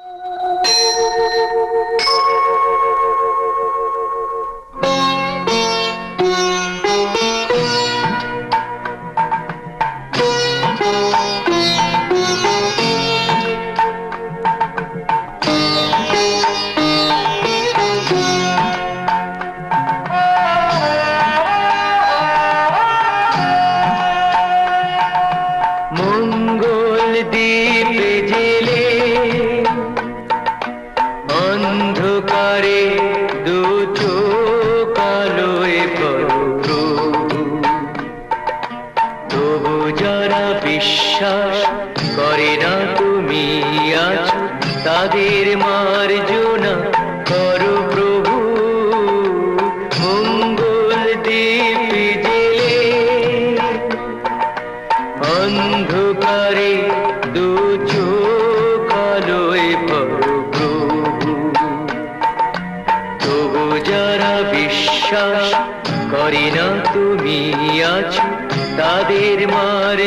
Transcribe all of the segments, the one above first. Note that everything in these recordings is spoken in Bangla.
Thank you. পাপের মার জোনা প্রভু। মঙ্গল দ্বীপ জেলে, অন্ধকারে দু চোখ প্রভু। তবু যারা বিশ্বাস করে না তুমি আছো, তাদের মার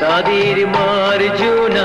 তাদের মার্জনা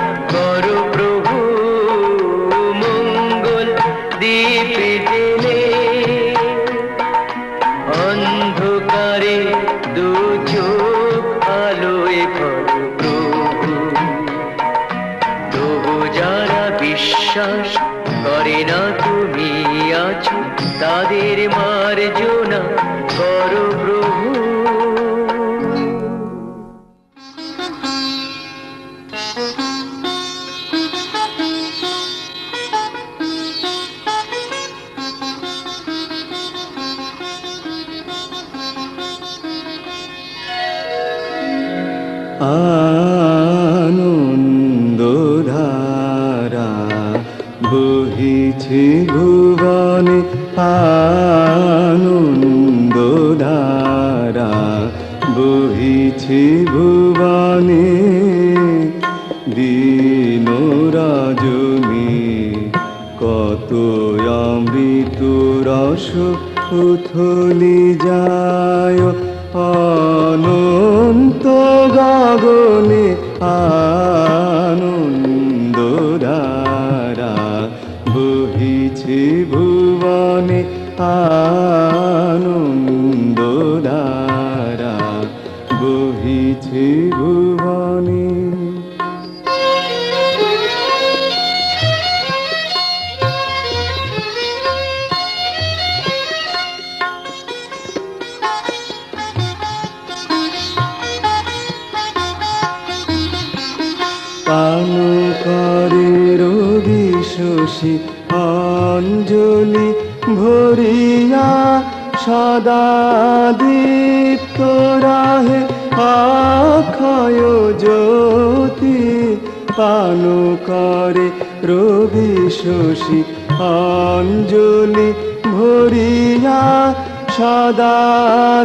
Ah. অঞ্জলি ভরিয়া সদা দীপ্ত রাহে অক্ষয় জ্যোতি পান করে রবি শশী অঞ্জলি ভরিয়া সদা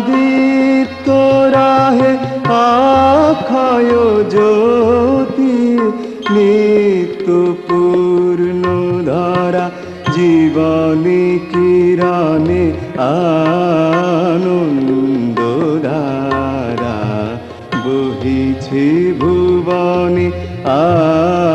দীপ্ত রাহে অক্ষয় জ্যোতি নিত্য পূর্ণ ধরা জীবনী কিরণে আনন্দ ধারা বহিছে ভুবনে আনন্দ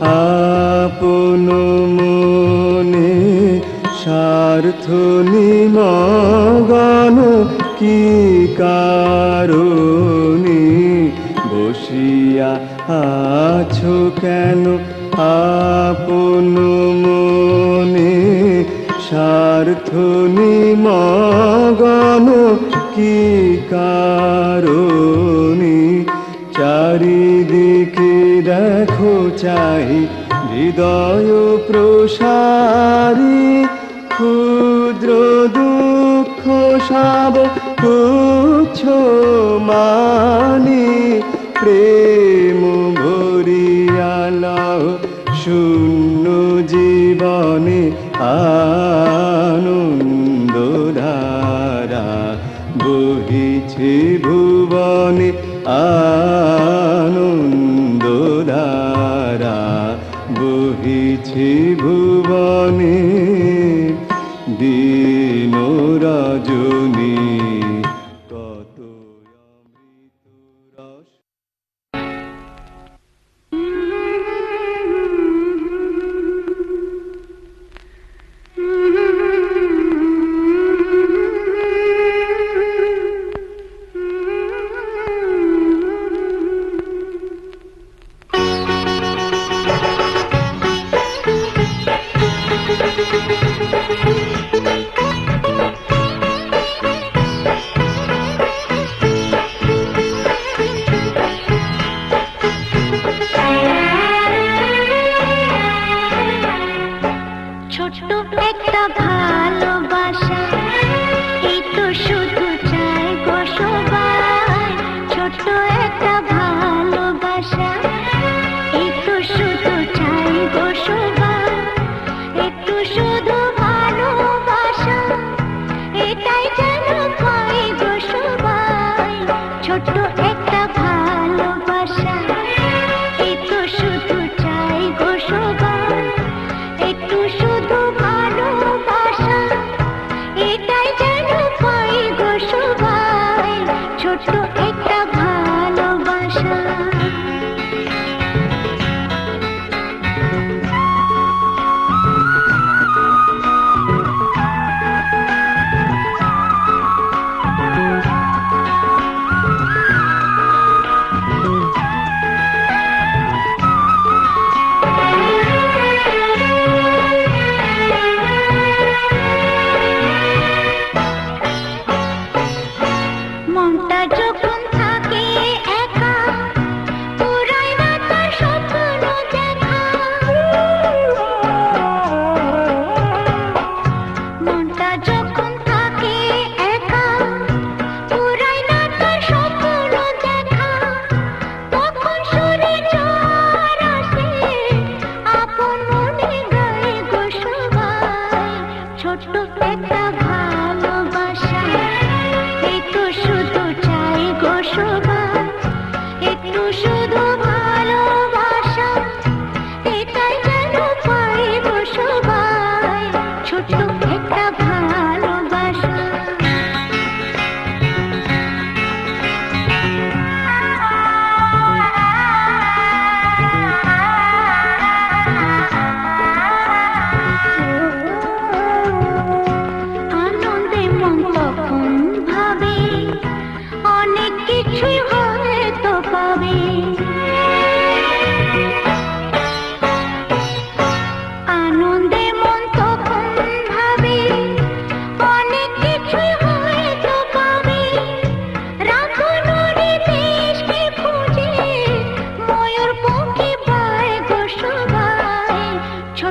আপন মনে স্বার্থ নিমগন কি কারণে বসিয়া আছো কেন? আপন মনে স্বার্থ নিমগন কি কারণে দেখো চাই হৃদয় প্রসারী ক্ষুদ্র দুঃখ সাব তুচ্ছ মানি প্রেম ধারা বহিছে ভুবনে দিন রজনী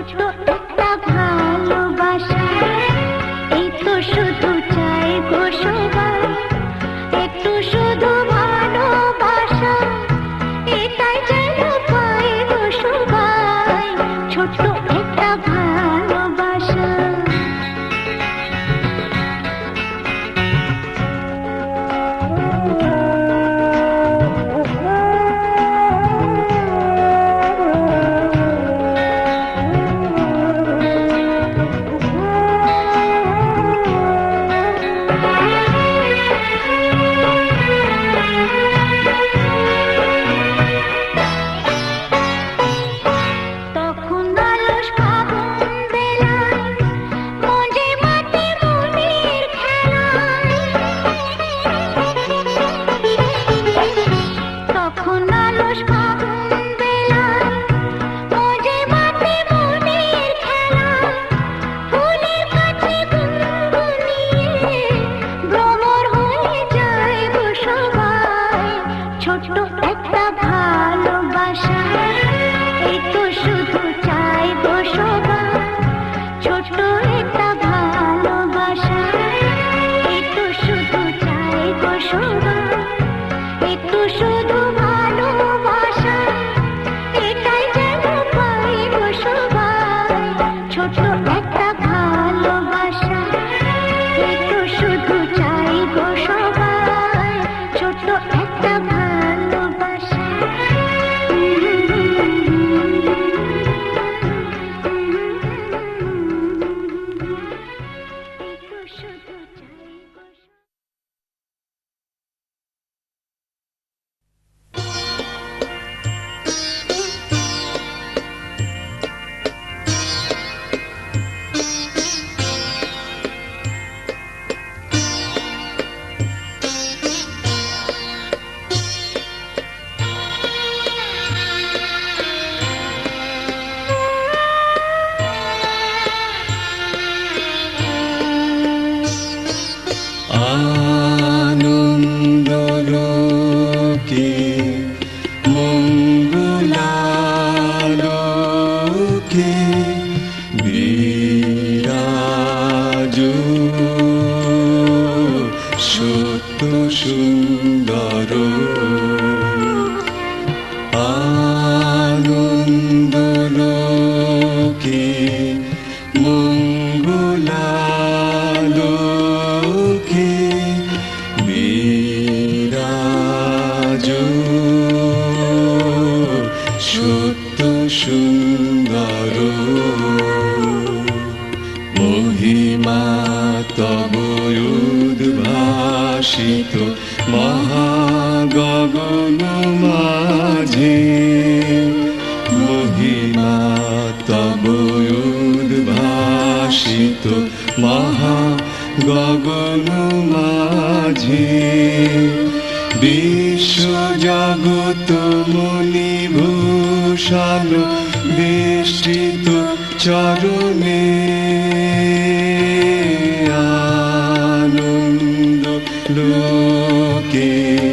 ছোট্ট একটা ভালো do. মহা গগন মাঝে। বিশ্বজগত মণিভূষণ বেষ্টিত চরণে আনন্দ লোকে।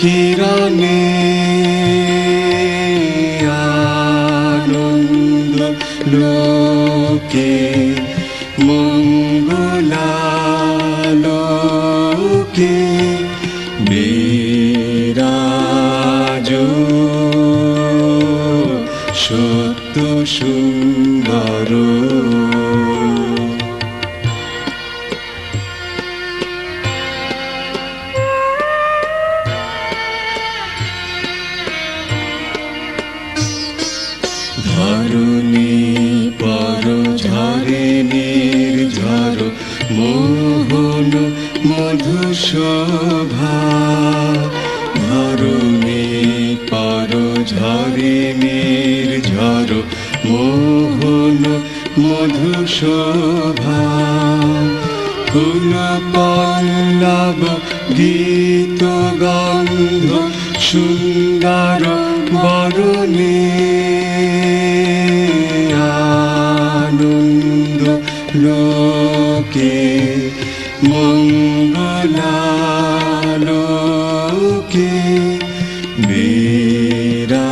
অক্ষয় কিরণে আনন্দ মোহন মধু শোভা ধরণী পর ঝরে নির্ঝর মোহন মধু শোভা ফুল পল্লব গীত গন্ধ সুন্দর বরণে। আনন্দ লোকে মঙ্গলালোকে বিরাজ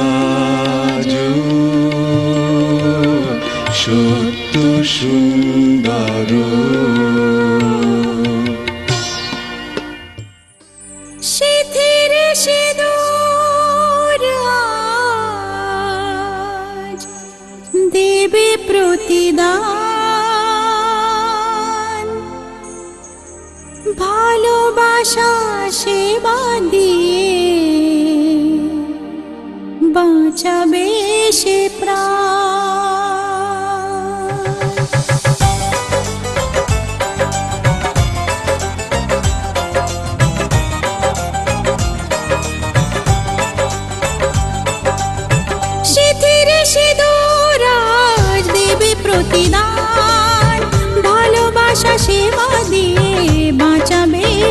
সত্য সুন্দর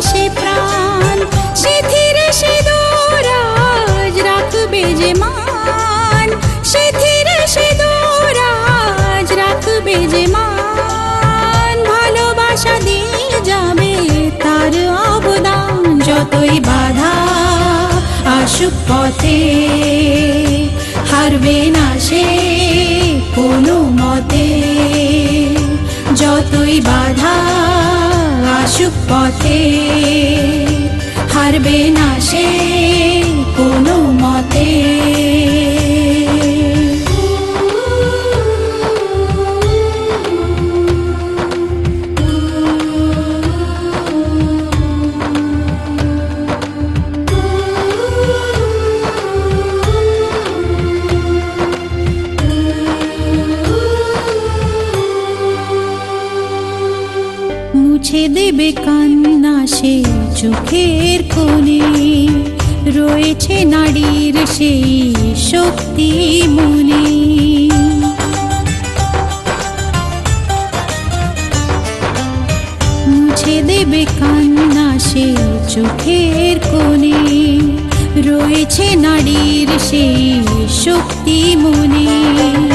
সে প্রাণ, সিথির সিঁদুর আজ রাখবে যে মান। সিথির সিঁদুর আজ রাখবে যে মান। ভালোবাসা দিয়ে যাবে তার অবদান, যতই বাধা আসুক পথে। হারবে না সে কোনো মতে, যতই বাধা আসুক পথে হারবে না সে কোনো মতে। দেবে কান্না সে চোখের কোণে। রয়েছে নারীর সেই শক্তি মনে। মুছে দেবে কান্না সে চোখের কোণে। রয়েছে নারীর সেই শক্তি মনে।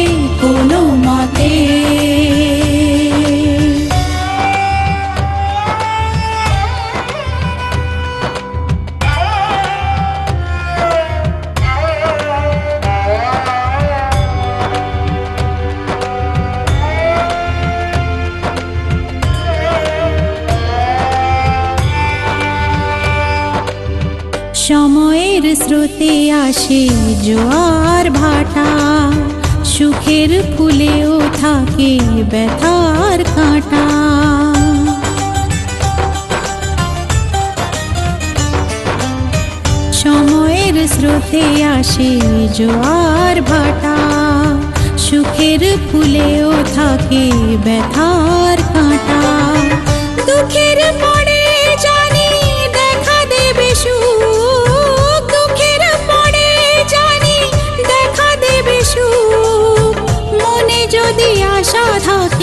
স্রোতে আসে জোয়ার ভাটা। সুখের ফুলেও থাকে ব্যথার কাঁটা। সময়ের স্রোতে আসে জোয়ার ভাটা। সুখের ফুলেও থাকে ব্যথার কাঁটা। 这头